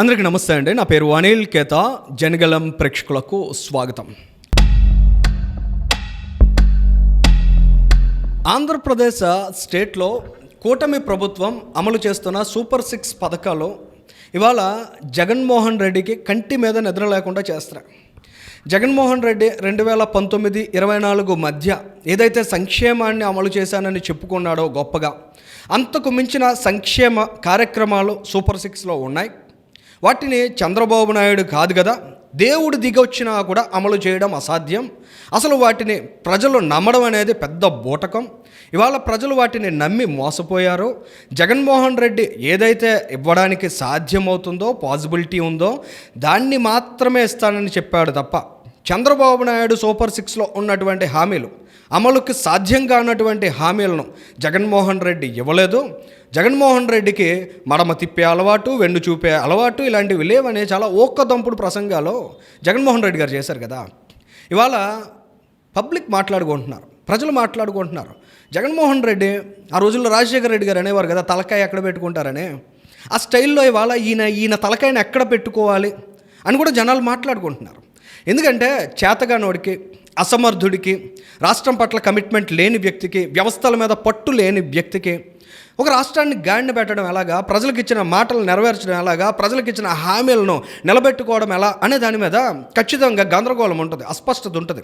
అందరికీ నమస్తే అండి. నా పేరు అనిల్ కేత. జనగలం ప్రేక్షకులకు స్వాగతం. ఆంధ్రప్రదేశ్ స్టేట్లో కూటమి ప్రభుత్వం అమలు చేస్తున్న సూపర్ సిక్స్ పథకాలు ఇవాళ జగన్మోహన్ రెడ్డికి కంటి మీద నిద్ర లేకుండా చేస్తారు జగన్మోహన్ రెడ్డి రెండు వేల పంతొమ్మిది ఇరవై నాలుగు మధ్య ఏదైతే సంక్షేమాన్ని అమలు చేశానని చెప్పుకున్నాడో గొప్పగా అంతకు మించిన సంక్షేమ కార్యక్రమాలు సూపర్ సిక్స్లో ఉన్నాయి. వాటిని చంద్రబాబు నాయుడు కాదు కదా దేవుడు దిగొచ్చినా కూడా అమలు చేయడం అసాధ్యం. అసలు వాటిని ప్రజలు నమ్మడం అనేది పెద్ద బూటకం. ఇవాళ ప్రజలు వాటిని నమ్మి మోసపోయారు. జగన్మోహన్ రెడ్డి ఏదైతే ఇవ్వడానికి సాధ్యమవుతుందో పాసిబిలిటీ ఉందో దాన్ని మాత్రమే ఇస్తానని చెప్పాడు తప్ప చంద్రబాబు నాయుడు సూపర్ సిక్స్లో ఉన్నటువంటి హామీలు అమలుకి సాధ్యం కానటువంటి హామీలను జగన్మోహన్ రెడ్డి ఇవ్వలేదు. జగన్మోహన్ రెడ్డికి మడమ తిప్పే అలవాటు వెన్ను చూపే అలవాటు ఇలాంటివి లేవనే చాలా ఓక్కదంపుడు ప్రసంగాలు జగన్మోహన్ రెడ్డి గారు చేశారు కదా. ఇవాళ పబ్లిక్ మాట్లాడుకుంటున్నారు ప్రజలు మాట్లాడుకుంటున్నారు. జగన్మోహన్ రెడ్డి ఆ రోజుల్లో రాజశేఖర రెడ్డి గారు అనేవారు కదా తలకాయ ఎక్కడ పెట్టుకుంటారని. ఆ స్టైల్లో ఇవాళ ఈయన ఈయన తలకాయని ఎక్కడ పెట్టుకోవాలి అని కూడా జనాలు మాట్లాడుకుంటున్నారు. ఎందుకంటే చేతగానోడికి అసమర్థుడికి రాష్ట్రం పట్ల కమిట్మెంట్ లేని వ్యక్తికి వ్యవస్థల మీద పట్టు లేని వ్యక్తికి ఒక రాష్ట్రాన్ని గాడిన పెట్టడం ఎలాగా? ప్రజలకు ఇచ్చిన మాటలు నెరవేర్చడం ఎలాగా? ప్రజలకు ఇచ్చిన హామీలను నిలబెట్టుకోవడం ఎలా? అనే దాని మీద ఖచ్చితంగా గందరగోళం ఉంటుంది అస్పష్టత ఉంటుంది.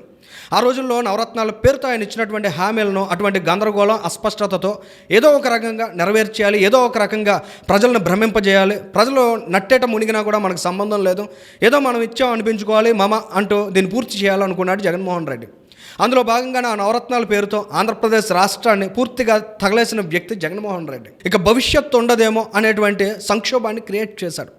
ఆ రోజుల్లో నవరత్నాల పేరుతో ఆయన ఇచ్చినటువంటి హామీలను అటువంటి గందరగోళం అస్పష్టతతో ఏదో ఒక రకంగా నెరవేర్చేయాలి ఏదో ఒక రకంగా ప్రజలను భ్రమింపజేయాలి. ప్రజలు నట్టేట మునిగినా కూడా మనకు సంబంధం లేదు. ఏదో మనం ఇచ్చాం అనిపించుకోవాలి మమ అంటూ దీన్ని పూర్తి చేయాలనుకున్నాడు జగన్మోహన్ రెడ్డి. అందులో భాగంగా నా నవరత్నాల పేరుతో ఆంధ్రప్రదేశ్ రాష్ట్రాన్ని పూర్తిగా తగలేసిన వ్యక్తి జగన్మోహన్ రెడ్డి. ఇక భవిష్యత్తు ఉండదేమో అనేటువంటి సంక్షోభాన్ని క్రియేట్ చేశాడు.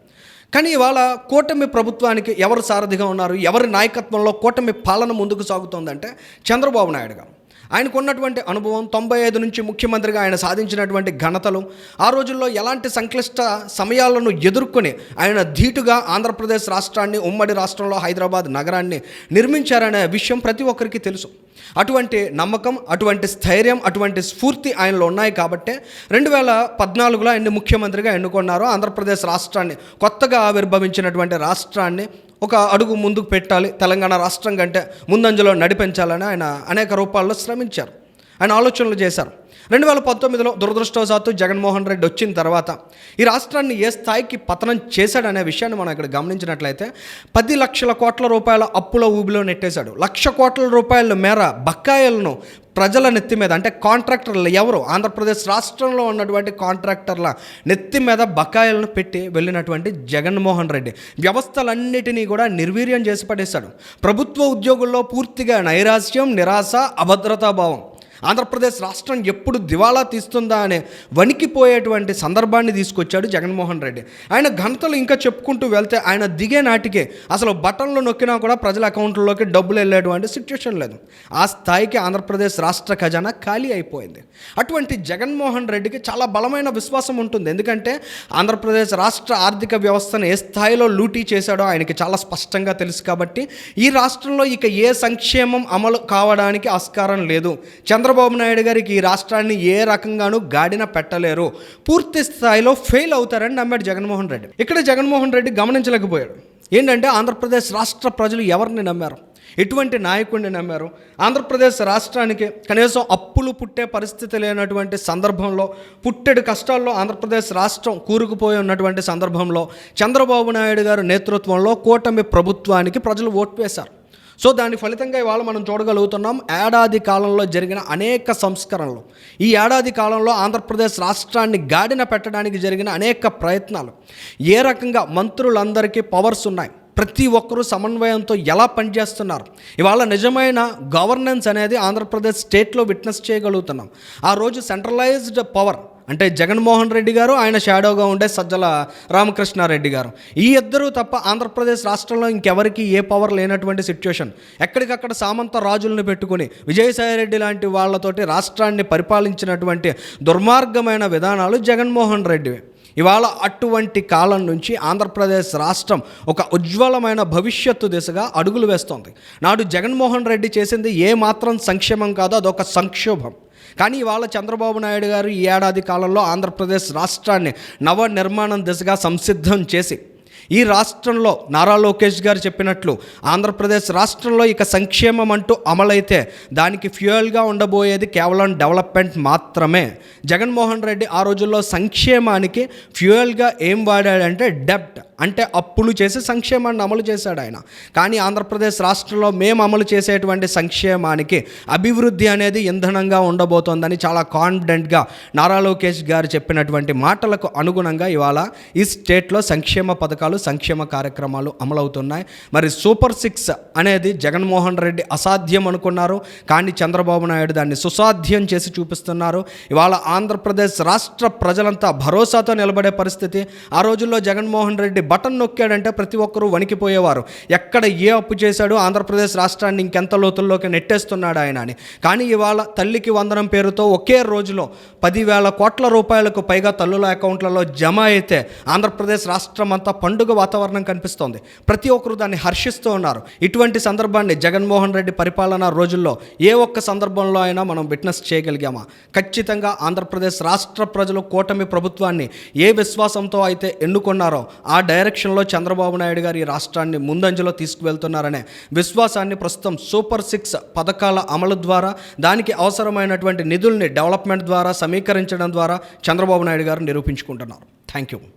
కానీ ఇవాళ కూటమి ప్రభుత్వానికి ఎవరు సారథిగా ఉన్నారు ఎవరి నాయకత్వంలో కూటమి పాలన ముందుకు సాగుతోందంటే చంద్రబాబు నాయుడు గారు. ఆయనకు ఉన్నటువంటి అనుభవం తొంభై ఐదు నుంచి ముఖ్యమంత్రిగా ఆయన సాధించినటువంటి ఘనతలు ఆ రోజుల్లో ఎలాంటి సంక్లిష్ట సమయాలను ఎదుర్కొని ఆయన ధీటుగా ఆంధ్రప్రదేశ్ రాష్ట్రాన్ని ఉమ్మడి రాష్ట్రంలో హైదరాబాద్ నగరాన్ని నిర్మించారనే విషయం ప్రతి ఒక్కరికి తెలుసు. అటువంటి నమ్మకం అటువంటి స్థైర్యం అటువంటి స్ఫూర్తి ఆయనలో ఉన్నాయి కాబట్టే రెండు వేల పద్నాలుగులో ఆయన్ని ముఖ్యమంత్రిగా ఎన్నుకున్నారు. ఆంధ్రప్రదేశ్ రాష్ట్రాన్ని కొత్తగా ఆవిర్భవించినటువంటి రాష్ట్రాన్ని ఒక అడుగు ముందుకు పెట్టాలి. తెలంగాణ రాష్ట్రం కంటే ముందంజలో నడిపించాలని ఆయన అనేక రూపాల్లో శ్రమించారు. ఆయన ఆలోచనలు చేశారు. రెండు వేల పంతొమ్మిదిలో దురదృష్టవశాత్తు జగన్మోహన్ రెడ్డి వచ్చిన తర్వాత ఈ రాష్ట్రాన్ని ఏ స్థాయికి పతనం చేశాడనే విషయాన్ని మనం ఇక్కడ గమనించినట్లయితే పది లక్షల కోట్ల రూపాయల అప్పుల ఊబిలో నెట్టేశాడు. లక్ష కోట్ల రూపాయల మేర బకాయిలను ప్రజల నెత్తి మీద అంటే కాంట్రాక్టర్లు ఎవరు? ఆంధ్రప్రదేశ్ రాష్ట్రంలో ఉన్నటువంటి కాంట్రాక్టర్ల నెత్తి మీద బకాయిలను పెట్టి వెళ్ళినటువంటి జగన్మోహన్ రెడ్డి వ్యవస్థలన్నిటినీ కూడా నిర్వీర్యం చేసి పడేశాడు. ప్రభుత్వ ఉద్యోగుల్లో పూర్తిగా నైరాశ్యం నిరాశ అభద్రతాభావం ఆంధ్రప్రదేశ్ రాష్ట్రం ఎప్పుడు దివాలా తీస్తుందా అనే వణికిపోయేటువంటి సందర్భాన్ని తీసుకొచ్చాడు జగన్మోహన్ రెడ్డి. ఆయన ఘనతలు ఇంకా చెప్పుకుంటూ వెళ్తే ఆయన దిగే నాటికే అసలు బటన్లు నొక్కినా కూడా ప్రజల అకౌంట్లలోకి డబ్బులు వెళ్ళేటువంటి సిచ్యువేషన్ లేదు. ఆ స్థాయికి ఆంధ్రప్రదేశ్ రాష్ట్ర ఖజానా ఖాళీ అయిపోయింది. అటువంటి జగన్మోహన్ రెడ్డికి చాలా బలమైన విశ్వాసం ఉంటుంది. ఎందుకంటే ఆంధ్రప్రదేశ్ రాష్ట్ర ఆర్థిక వ్యవస్థను ఏ స్థాయిలో లూటీ చేశాడో ఆయనకి చాలా స్పష్టంగా తెలుసు కాబట్టి ఈ రాష్ట్రంలో ఇక ఏ సంక్షేమం అమలు కావడానికి ఆస్కారం లేదు. చంద్రబాబు నాయుడు గారికి ఈ రాష్ట్రాన్ని ఏ రకంగానూ గాడిన పెట్టలేరు. పూర్తి స్థాయిలో ఫెయిల్ అవుతారని నమ్మాడు జగన్మోహన్ రెడ్డి. ఇక్కడ జగన్మోహన్ రెడ్డి గమనించలేకపోయాడు. ఏంటంటే ఆంధ్రప్రదేశ్ రాష్ట్ర ప్రజలు ఎవరిని నమ్మారు? ఎటువంటి నాయకుడిని నమ్మారు? ఆంధ్రప్రదేశ్ రాష్ట్రానికి కనీసం అప్పులు పుట్టే పరిస్థితి లేనటువంటి సందర్భంలో పుట్టెడు కష్టాల్లో ఆంధ్రప్రదేశ్ రాష్ట్రం కూరుకుపోయి ఉన్నటువంటి సందర్భంలో చంద్రబాబు నాయుడు గారు నేతృత్వంలో కూటమి ప్రభుత్వానికి ప్రజలు ఓటు వేశారు. సో దాని ఫలితంగా ఇవాళ మనం చూడగలుగుతున్నాం ఏడాది కాలంలో జరిగిన అనేక సంస్కరణలు. ఈ ఏడాది కాలంలో ఆంధ్రప్రదేశ్ రాష్ట్రాన్ని గాడిన పెట్టడానికి జరిగిన అనేక ప్రయత్నాలు. ఏ రకంగా మంత్రులందరికీ పవర్స్ ఉన్నాయి? ప్రతి ఒక్కరూ సమన్వయంతో ఎలా పనిచేస్తున్నారు? ఇవాళ నిజమైన గవర్నెన్స్ అనేది ఆంధ్రప్రదేశ్ స్టేట్లో విట్నెస్ చేయగలుగుతున్నాం. ఆ రోజు సెంట్రలైజ్డ్ పవర్ అంటే జగన్మోహన్ రెడ్డి గారు ఆయన షాడోగా ఉండే సజ్జల రామకృష్ణారెడ్డి గారు. ఈ ఇద్దరు తప్ప ఆంధ్రప్రదేశ్ రాష్ట్రంలో ఇంకెవరికి ఏ పవర్ లేనటువంటి సిచ్యువేషన్ ఎక్కడికక్కడ సామంత రాజులను పెట్టుకుని విజయసాయిరెడ్డి లాంటి వాళ్ళతోటి రాష్ట్రాన్ని పరిపాలించినటువంటి దుర్మార్గమైన విధానాలు జగన్మోహన్ రెడ్డివి. ఇవాళ అటువంటి కాలం నుంచి ఆంధ్రప్రదేశ్ రాష్ట్రం ఒక ఉజ్వలమైన భవిష్యత్తు దిశగా అడుగులు వేస్తోంది. నాడు జగన్మోహన్ రెడ్డి చేసింది ఏ మాత్రం సంక్షేమం కాదో అదొక సంక్షోభం. కానీ ఇవాళ చంద్రబాబు నాయుడు గారు ఈ ఏడాది కాలంలో ఆంధ్రప్రదేశ్ రాష్ట్రాన్ని నవ నిర్మాణం దిశగా సంసిద్ధం చేసి ఈ రాష్ట్రంలో నారా లోకేష్ గారు చెప్పినట్లు ఆంధ్రప్రదేశ్ రాష్ట్రంలో ఇక సంక్షేమం అంటూ అమలైతే దానికి ఫ్యూయల్గా ఉండబోయేది కేవలం డెవలప్మెంట్ మాత్రమే. జగన్మోహన్ రెడ్డి ఆ రోజుల్లో సంక్షేమానికి ఫ్యూయల్గా ఏం వాడాడంటే డెప్ట్ అంటే అప్పులు చేసి సంక్షేమాన్ని అమలు చేశాడు ఆయన. కానీ ఆంధ్రప్రదేశ్ రాష్ట్రంలో మేము అమలు చేసేటువంటి సంక్షేమానికి అభివృద్ధి అనేది ఇంధనంగా ఉండబోతోందని చాలా కాన్ఫిడెంట్గా నారా లోకేష్ గారు చెప్పినటువంటి మాటలకు అనుగుణంగా ఇవాళ ఈ స్టేట్లో సంక్షేమ పథకాలు సంక్షేమ కార్యక్రమాలు అమలవుతున్నాయి. మరి సూపర్ సిక్స్ అనేది జగన్మోహన్ రెడ్డి అసాధ్యం అనుకున్నారు. కానీ చంద్రబాబు నాయుడు దాన్ని సుసాధ్యం చేసి చూపిస్తున్నారు. ఇవాళ ఆంధ్రప్రదేశ్ రాష్ట్ర ప్రజలంతా భరోసాతో నిలబడే పరిస్థితి. ఆ రోజుల్లో జగన్మోహన్ రెడ్డి బటన్ నొక్కాడంటే ప్రతి ఒక్కరూ వణికిపోయేవారు. ఎక్కడ ఏ అప్పు చేశాడు ఆంధ్రప్రదేశ్ రాష్ట్రాన్ని ఇంకెంత లోతుల్లోకి నెట్టేస్తున్నాడు ఆయన అని. కానీ ఇవాళ తల్లికి వందనం పేరుతో ఒకే రోజులో పదివేల కోట్ల రూపాయలకు పైగా తల్లుల అకౌంట్లలో జమ అయితే ఆంధ్రప్రదేశ్ రాష్ట్రం అంతా పండుగ వాతావరణం కనిపిస్తోంది. ప్రతి ఒక్కరు దాన్ని హర్షిస్తూ ఉన్నారు. ఇటువంటి సందర్భాన్ని జగన్మోహన్ రెడ్డి పరిపాలన రోజుల్లో ఏ ఒక్క సందర్భంలో అయినా మనం విట్నెస్ చేయగలిగామా? ఖచ్చితంగా ఆంధ్రప్రదేశ్ రాష్ట్ర ప్రజలు కూటమి ప్రభుత్వాన్ని ఏ విశ్వాసంతో అయితే ఎన్నుకున్నారో ఆ డైరెక్షన్లో చంద్రబాబు నాయుడు గారు ఈ రాష్ట్రాన్ని ముందంజలో తీసుకువెళ్తున్నారనే విశ్వాసాన్ని ప్రస్తుతం సూపర్ సిక్స్ పథకాల అమలు ద్వారా దానికి అవసరమైనటువంటి నిధుల్ని డెవలప్మెంట్ ద్వారా సమీకరించడం ద్వారా చంద్రబాబు నాయుడు గారు నిరూపించుకుంటున్నారు. Thank you